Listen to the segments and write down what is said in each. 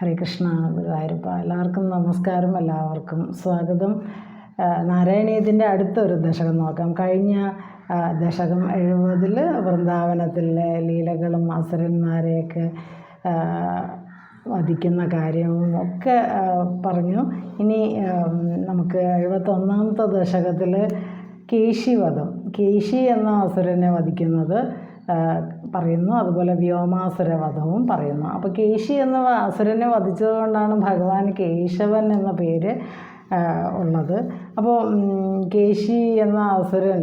ഹരേ കൃഷ്ണ ഗുരുവായൂരപ്പ എല്ലാവർക്കും നമസ്കാരം എല്ലാവർക്കും സ്വാഗതം. നാരായണീയത്തിന്റെ അടുത്തൊരു ദശകം നോക്കാം. കഴിഞ്ഞ ദശകം എഴുപതിൽ വൃന്ദാവനത്തിലെ ലീലകളും അസുരന്മാരെയൊക്കെ വധിക്കുന്ന കാര്യവും ഒക്കെ പറഞ്ഞു. ഇനി നമുക്ക് എഴുപത്തൊന്നാമത്തെ ദശകത്തിൽ കേശിവധം. കേശി എന്ന അസുരനെ വധിക്കുന്നത് പറയുന്നു. അതുപോലെ വ്യോമാസുര വധവും പറയുന്നു. അപ്പോൾ കേശി എന്ന അസുരനെ വധിച്ചതുകൊണ്ടാണ് ഭഗവാൻ കേശവൻ എന്ന പേര് ഉള്ളത്. അപ്പോൾ കേശി എന്ന അസുരൻ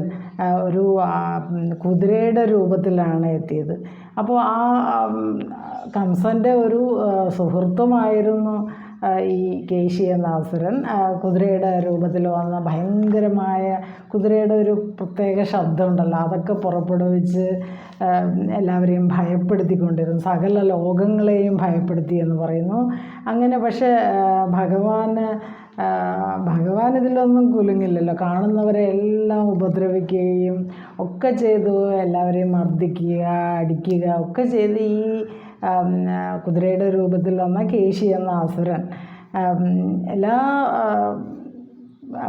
ഒരു കുതിരയുടെ രൂപത്തിലാണ് എത്തിയത്. അപ്പോൾ ആ കംസന്റെ ഒരു സുഹൃത്തുമായിരുന്നു ഈ കേശി എന്ന അസുരൻ കുതിരയുടെ രൂപത്തിൽ വന്ന ഭയങ്കരമായ കുതിരയുടെ ഒരു പ്രത്യേക ശബ്ദമുണ്ടല്ലോ. അതൊക്കെ പുറപ്പെടുവിച്ച് എല്ലാവരെയും ഭയപ്പെടുത്തിക്കൊണ്ടിരുന്നു. സകല ലോകങ്ങളെയും ഭയപ്പെടുത്തി എന്ന് പറയുന്നു. അങ്ങനെ പക്ഷേ ഭഗവാന് ഭഗവാൻ ഇതിലൊന്നും കുലുങ്ങില്ലല്ലോ. കാണുന്നവരെ എല്ലാം ഉപദ്രവിക്കുകയും ഒക്കെ ചെയ്തു. എല്ലാവരെയും മർദ്ദിക്കുക അടിക്കുക ഒക്കെ ചെയ്ത് ഈ കുതിരയുടെ രൂപത്തിൽ വന്ന കേശി എന്ന അസുരൻ. എല്ലാ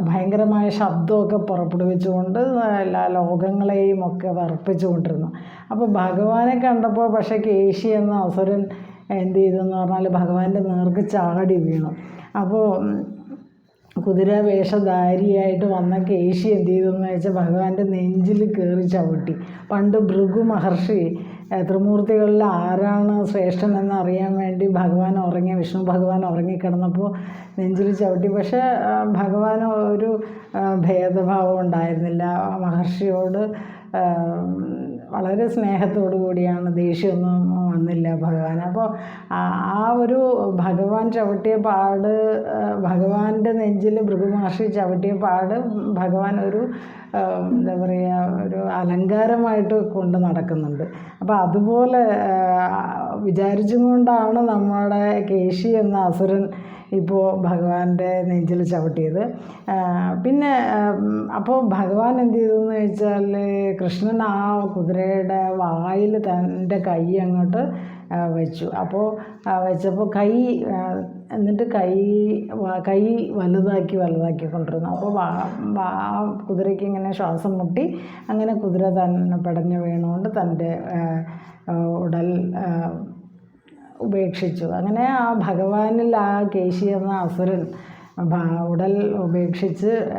ഭയങ്കരമായ ശബ്ദമൊക്കെ പുറപ്പെടുവിച്ചുകൊണ്ട് എല്ലാ ലോകങ്ങളെയും ഒക്കെ വർപ്പിച്ചുകൊണ്ടിരുന്നു. അപ്പോൾ ഭഗവാനെ കണ്ടപ്പോൾ പക്ഷേ കേശി എന്ന അസുരൻ എന്ത് ചെയ്തെന്ന് പറഞ്ഞാൽ ഭഗവാന്റെ നേർക്ക് ചാടി വീണു. അപ്പോൾ കുതിര വേഷധാരിയായിട്ട് വന്ന കേശി എന്ത് ചെയ്തെന്ന് വെച്ചാൽ ഭഗവാന്റെ നെഞ്ചിൽ കയറി ചവിട്ടി. പണ്ട് ഭൃഗു മഹർഷി ത്രിമൂർത്തികളിൽ ആരാണ് ശ്രേഷ്ഠൻ എന്ന് അറിയാൻ വേണ്ടി ഭഗവാൻ ഉറങ്ങി വിഷ്ണു ഭഗവാൻ ഉറങ്ങിക്കിടന്നപ്പോൾ നെഞ്ചിൽ ചവിട്ടി. പക്ഷേ ഭഗവാൻ ഒരു ഭേദഭാവം ഉണ്ടായിരുന്നില്ല. മഹർഷിയോട് വളരെ സ്നേഹത്തോടു കൂടിയാണ് ദേഷ്യമൊന്നും വന്നില്ല ഭഗവാൻ അപ്പോൾ ആ ഒരു ഭഗവാൻ ചവിട്ടിയ പാട് ഭഗവാന്റെ നെഞ്ചിൽ ഭൃഗുമഹർഷി ചവിട്ടിയ പാട് ഭഗവാൻ ഒരു എന്താ പറയുക അലങ്കാരമായിട്ട് കൊണ്ട് നടക്കുന്നുണ്ട്. അപ്പോൾ അതുപോലെ വിചാരിച്ചും കൊണ്ടാണ് നമ്മുടെ കേശി എന്ന അസുരൻ ഇപ്പോൾ ഭഗവാന്റെ നെഞ്ചിൽ ചവിട്ടിയത്. പിന്നെ അപ്പോൾ ഭഗവാൻ എന്ത് ചെയ്തു എന്ന് വെച്ചാൽ കൃഷ്ണൻ ആ കുതിരയുടെ വായിൽ തന്റെ കൈ അങ്ങോട്ട് വെച്ചു. അപ്പോൾ വെച്ചപ്പോൾ കൈ എന്നിട്ട് കൈ കൈ വലുതാക്കി വലുതാക്കി കൊണ്ടിരുന്നു. അപ്പോൾ ആ കുതിരയ്ക്ക് ഇങ്ങനെ ശ്വാസം മുട്ടി അങ്ങനെ കുതിര തന്നെ പടഞ്ഞു വീണുകൊണ്ട് തന്റെ ഉടൽ ഉപേക്ഷിച്ചു. അങ്ങനെ ആ ഭഗവാനിൽ ആ കേശി എന്ന അസുരൻ ഉടൽ ഉപേക്ഷിച്ച്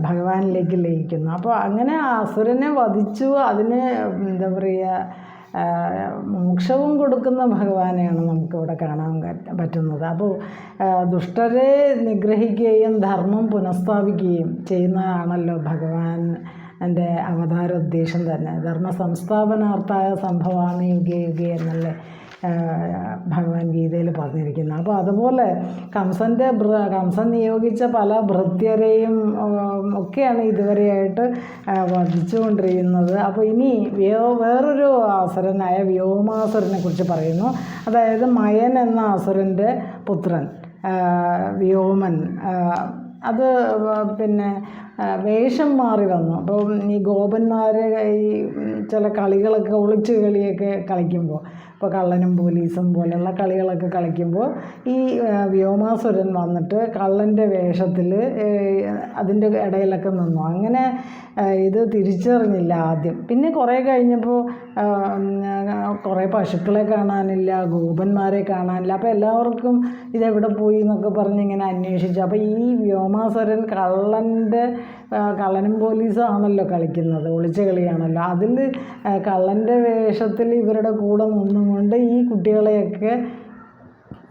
ഭഗവാനിലേക്ക് ലയിക്കുന്നു. അപ്പോൾ അങ്ങനെ ആ അസുരനെ വധിച്ചു. അതിന് എന്താ പറയുക മോക്ഷവും കൊടുക്കുന്ന ഭഗവാനെയാണ് നമുക്കിവിടെ കാണാൻ പറ്റ- പറ്റുന്നത്. അപ്പോൾ ദുഷ്ടരെ നിഗ്രഹിക്കുകയും ധർമ്മം പുനഃസ്ഥാപിക്കുകയും ചെയ്യുന്നതാണല്ലോ ഭഗവാൻ എന്റെ അവതാര ഉദ്ദേശം തന്നെ. ധർമ്മ സംസ്ഥാപനാർത്ഥായ സംഭവമാണ് യുഗേ യുഗേ എന്നല്ലേ? ഭഗവാൻ ഗീതയിൽ പറഞ്ഞിരിക്കുന്നത് അപ്പോൾ അതുപോലെ കംസന്റെ കംസൻ നിയോഗിച്ച പല ഭൃത്യരെയും ഒക്കെയാണ് ഇതുവരെയായിട്ട് വധിച്ചുകൊണ്ടിരിക്കുന്നത്. അപ്പോൾ ഇനി വ്യോ വേറൊരു അസുരനായ വ്യോമാസുരനെ കുറിച്ച് പറയുന്നു. അതായത് മയൻ എന്ന അസുരന്റെ പുത്രൻ വ്യോമൻ അത് പിന്നെ വേഷം മാറി വന്നു. അപ്പോൾ ഈ ഗോപന്മാർ ഈ ചില കളികളൊക്കെ ഒളിച്ച് കളിയൊക്കെ കളിക്കുമ്പോൾ ഇപ്പോൾ കള്ളനും പോലീസും പോലെയുള്ള കളികളൊക്കെ കളിക്കുമ്പോൾ ഈ വ്യോമാസുരൻ വന്നിട്ട് കള്ളന്റെ വേഷത്തിൽ അതിന്റെ ഇടയിലൊക്കെ നിന്നു. അങ്ങനെ ഇത് തിരിച്ചറിഞ്ഞില്ല ആദ്യം. പിന്നെ കുറേ കഴിഞ്ഞപ്പോൾ കുറേ പശുക്കളെ കാണാനില്ല ഗോപന്മാരെ കാണാനില്ല. അപ്പോൾ എല്ലാവർക്കും ഇതെവിടെ പോയി എന്നൊക്കെ പറഞ്ഞ് ഇങ്ങനെ അന്വേഷിച്ചു. അപ്പോൾ ഈ വ്യോമാസുരൻ കള്ളന്റെ കള്ളനും പോലീസും ആണല്ലോ കളിക്കുന്നത് ഒളിച്ച കളിയാണല്ലോ. അതിൽ കള്ളന്റെ വേഷത്തിൽ ഇവരുടെ കൂടെ നിന്നുകൊണ്ട് ഈ കുട്ടികളെയൊക്കെ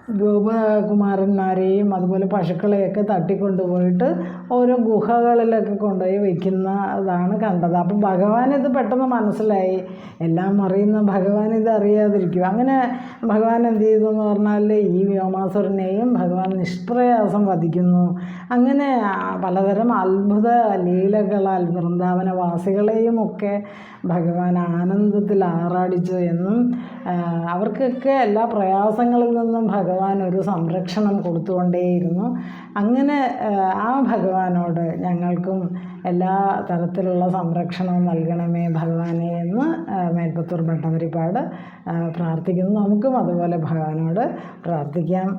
ഗോപകുമാരന്മാരെയും അതുപോലെ പശുക്കളെയൊക്കെ തട്ടിക്കൊണ്ടുപോയിട്ട് ഓരോ ഗുഹകളിലൊക്കെ കൊണ്ടുപോയി വയ്ക്കുന്നതാണ് കണ്ടത്. അപ്പം ഭഗവാൻ ഇത് പെട്ടെന്ന് മനസ്സിലായി. എല്ലാം അറിയുന്ന ഭഗവാൻ ഇത് അറിയാതിരിക്കും. അങ്ങനെ ഭഗവാൻ എന്ത് ചെയ്തു എന്ന് പറഞ്ഞാൽ ഈ വ്യോമാസുരനെയും ഭഗവാൻ നിഷ്പ്രയാസം വധിക്കുന്നു. അങ്ങനെ പലതരം അത്ഭുത ലീലകളാൽ വൃന്ദാവനവാസികളെയും ഒക്കെ ഭഗവാൻ ആനന്ദത്തിൽ ആറാടിച്ചു എന്നും അവർക്കൊക്കെ എല്ലാ പ്രയാസങ്ങളിൽ നിന്നും ഭഗവാൻ ഭഗവാൻ ഒരു സംരക്ഷണം കൊടുത്തുകൊണ്ടേയിരുന്നു. അങ്ങനെ ആ ഭഗവാനോട് ഞങ്ങൾക്കും എല്ലാ തരത്തിലുള്ള സംരക്ഷണവും നൽകണമേ ഭഗവാനെ എന്ന് മേൽപ്പത്തൂർ ഭട്ടവരിപ്പാട് പ്രാർത്ഥിക്കുന്നു. നമുക്കും അതുപോലെ ഭഗവാനോട് പ്രാർത്ഥിക്കാം.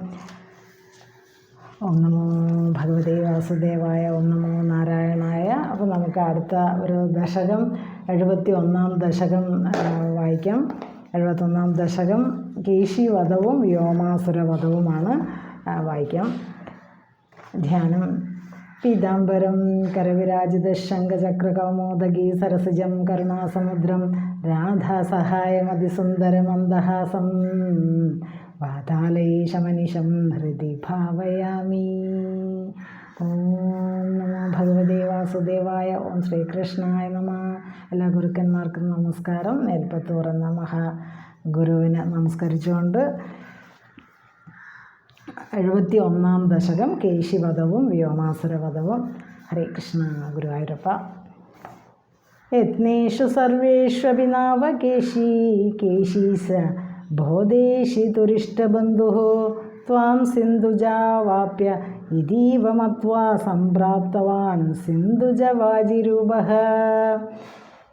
ഓം ഭഗവതി വാസുദേവായ ഓം നാരായണായ. അപ്പോൾ നമുക്ക് അടുത്ത ഒരു ദശകം എഴുപത്തി ഒന്നാം ദശകം വായിക്കാം. എഴുപത്തൊന്നാം ദശകം കേശിവധവും വ്യോമാസുരവധവുമാണ് വായിക്കാം. ധ്യാനം. പീതാംബരം കരവിരാജിത ശംഖചക്രകൗമോദഗീ സരസിജം കരുണാസമുദ്രം രാധാസഹായമതിസുന്ദരമന്ദഹാസം വാതാലയേശമനിശം ഹൃദി ഭാവയാമി. ഓം നമോ ഭഗവതേ വാസുദേവായ ഓം ശ്രീകൃഷ്ണായ നമ എല്ലാ ഗുരുക്കന്മാർക്കും നമസ്കാരം മേൽപ്പത്തൂർ എന്ന മഹാ ഗുരുവിനെ നമസ്കരിച്ചുകൊണ്ട് എഴുപത്തി ഒന്നാം ദശകം കേശിവധവും വ്യോമാസുരവധവും ഹരേ കൃഷ്ണ ഗുരുവായൂരപ്പ യത്നേഷു സർവേഷ്വപി നാവകേശി കേശീസ बोधेशितुरिष्टबन्धुः त्वां सिन्धुजावाप्य ഇതീവമത്വാ സംപ്രാപ്തവാൻ സിന്ധുജവാജിരൂപഃ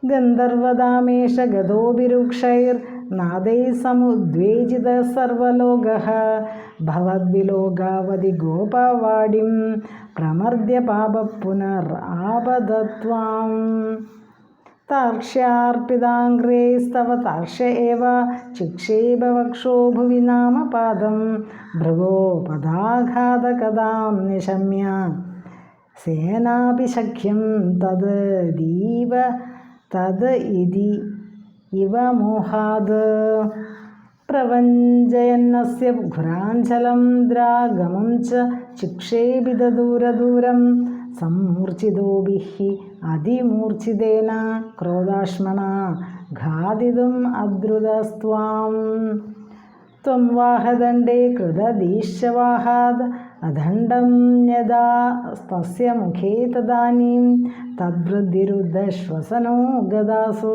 ഗന്ധർവദാമേഷ ഗതോഭിരുക്ഷൈർ നാദൈ സമുദ്വേജിത സർവലോക. ഭവദ്വിലോകാവധി ഗോപവാടിം പ്രമർദ്യ പാപ പുനർ ആപദത്വാം. താർക്ഷ്യാർപ്പിതാംഗ്രേസ്തവ താർക്ഷ ഏവ ചിക്ഷേപവക്ഷോ ഭുവി നാമ പാദം ഭൃഗോപദാഘാതകഥാം നിശമ്യ. സേനാപി ശഖ്യം തത് ദീവ തത് ഇതി ഇവ മോഹാത്. പ്രവഞ്ചയന്നസ്യ ഘുരാഞ്ചലം ദ്രാഗമം ച ചിക്ഷേപിത ദൂരദൂരം സംമൂർച്ഛിതോഭിഃ അതിമൂർച്ഛിതേന ക്രോധാഷ്മണ ഘാതിതും അദ്രുതസ്ത്വാം त्वं वाहदण्डे कृतदीश्यवाहाद् अदण्डं यदा तस्य मुखे तदानीं तद्वृद्धिरुद्धश्वसनो गदासु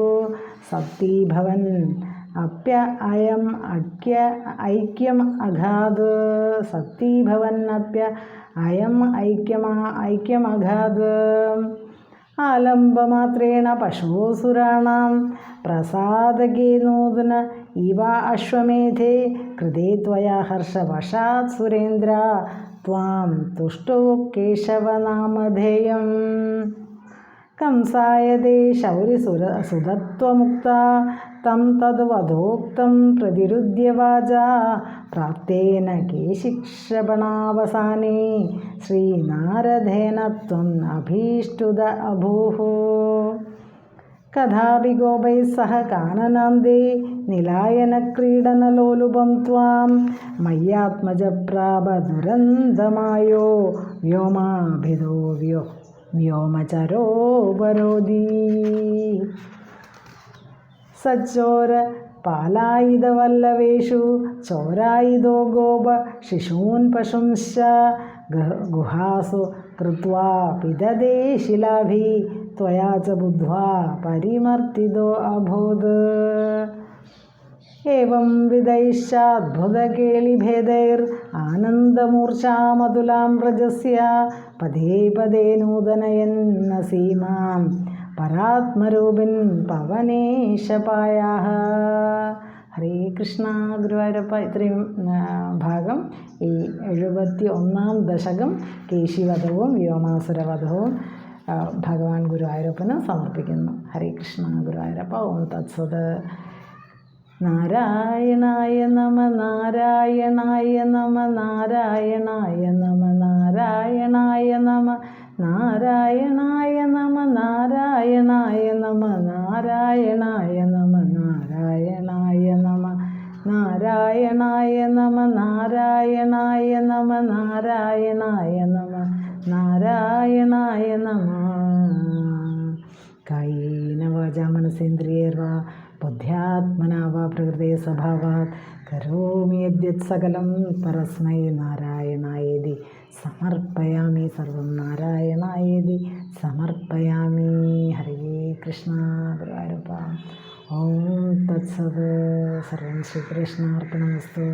सप्ती भवन् अप्य अयम् अक्य ऐक्यम् अघाद् सप्ती भवन्नप्य അയം ഐക്യമാ ഐക്യമഘാത്. ആലംബമാത്രേണ പശുസുരാണാം പ്രസാദകേ നൂതന ഇവ അശ്വമേധേ. കൃതേ ത്വയാ ഹർഷവശാത് സുരേന്ദ്ര. ത്വാം തുഷ്ടോ കേശവനാമധേയം. कंसाय ते शौरिसुर सुधत्वमुक्ता तं तद्वधोक्तं प्रतिरुद्य वाचा प्राप्तेन केशिक्षपणावसाने श्रीनारदेन त्वम् अभीष्टुद अभूः कदापि गोपैः सह काननान्दे निलायनक्रीडनलोलुपं त्वां मय्यात्मजप्रापदुरन्दमायो व्योमाभिदो व्यो വ്യോമചരോപരോധി സച്ചോര പാലായുധവല്ലവേഷു ചോരായുധോ ഗോപ ശിശൂൻ പശുംശ ഗുഹാസു കൃത്വാ പിതദേ ശിലാഭി त्वया च बुद्ध्वा परिमर्तितो अभूत् ഏവം വിധൈശ്ചാദ്ഭുതകേളിഭേദൈർ ആനന്ദമൂർച്ഛാമതുലാം വ്രജസ്യ. പദേ പദേ നൂതനയന്ന സീമാം പരാത്മരൂപിൻ പവനേശപായാ ഹരേ കൃഷ്ണ ഗുരുവായൂരപ്പ. ഇത്രയും ഭാഗം ഈ എഴുപത്തി ഒന്നാം ദശകം കേശിവധവും വ്യോമാസുരവധവും ഭഗവാൻ ഗുരുവായൂരപ്പന് സമർപ്പിക്കുന്നു. ഹരേ കൃഷ്ണ ഗുരുവായൂരപ്പ. ഓം തത്സത്. നാരായണായ നമ നാരായണായ നമ നാരായണായ നമ നാരായണായ നമ നാരായണായ നമ നാരായണായ നമ നാരായണായ നമ നാരായണായ നമ നാരായണായ നമ നാരായണായ നമ നാരായണായ നമ നാരായണായ നമ കായേന വാച മനസേന്ദ്രിയേർവാ ബുദ്ധ്യാത്മനാ പ്രകൃതി സ്വഭാവാത്. കരോമി യദ്യത് സകലം പരസ്മൈ നാരായണായതി. സമർപ്പയാമി സർവം നാരായണായതി. സമർപ്പയാമി. ഹരേ കൃഷ്ണ ഗുരുവായൂരപ്പ. ഓം തത്സത്. സർവം ശ്രീകൃഷ്ണാർപ്പണമസ്തു.